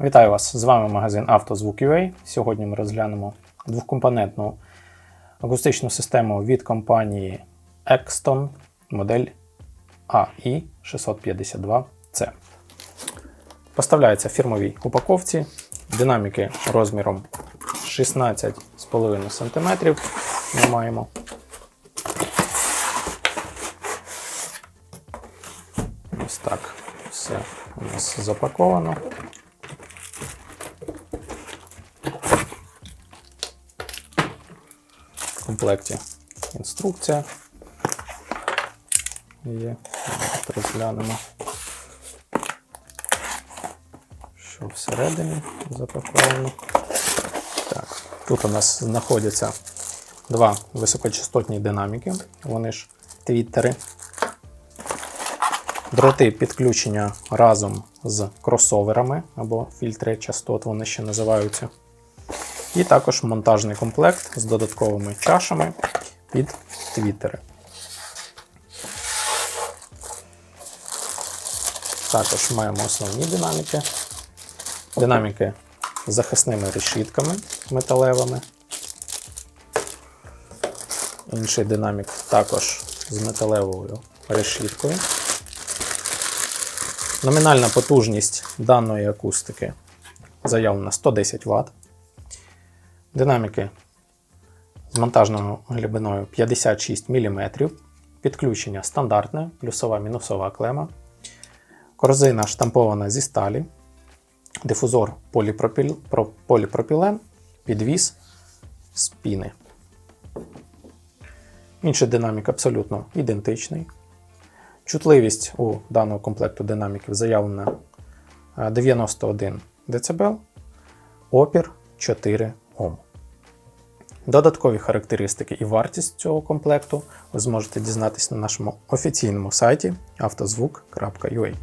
Вітаю вас! З вами магазин «Автозвук.UA». Сьогодні ми розглянемо двохкомпонентну акустичну систему від компанії Exton модель AI652C. Поставляється в фірмовій упаковці, динаміки розміром 16,5 см. Ми маємо. Ось так все у нас запаковано. В комплекті інструкція є. Розглянемо, що всередині запаковано. Так, тут у нас знаходяться два високочастотні динаміки, вони ж твіттери. Дроти підключення разом з кросоверами або фільтри частот, вони ще називаються. І також монтажний комплект з додатковими чашами під твіттери. Також маємо основні динаміки. Динаміки з захисними решітками металевими. Інший динамік також з металевою решіткою. Номінальна потужність даної акустики заявлена 110 Вт. Динаміки з монтажною глибиною 56 мм. Підключення стандартне, плюсова мінусова клема. Корзина штампована зі сталі. Дифузор поліпропіл... про- поліпропілен, підвіс з піни. Інший динамік абсолютно ідентичний. Чутливість у даного комплекту динаміків заявлена е, 91 дБ, опір 4 Ом. Додаткові характеристики і вартість цього комплекту ви зможете дізнатися на нашому офіційному сайті автозвук.ua.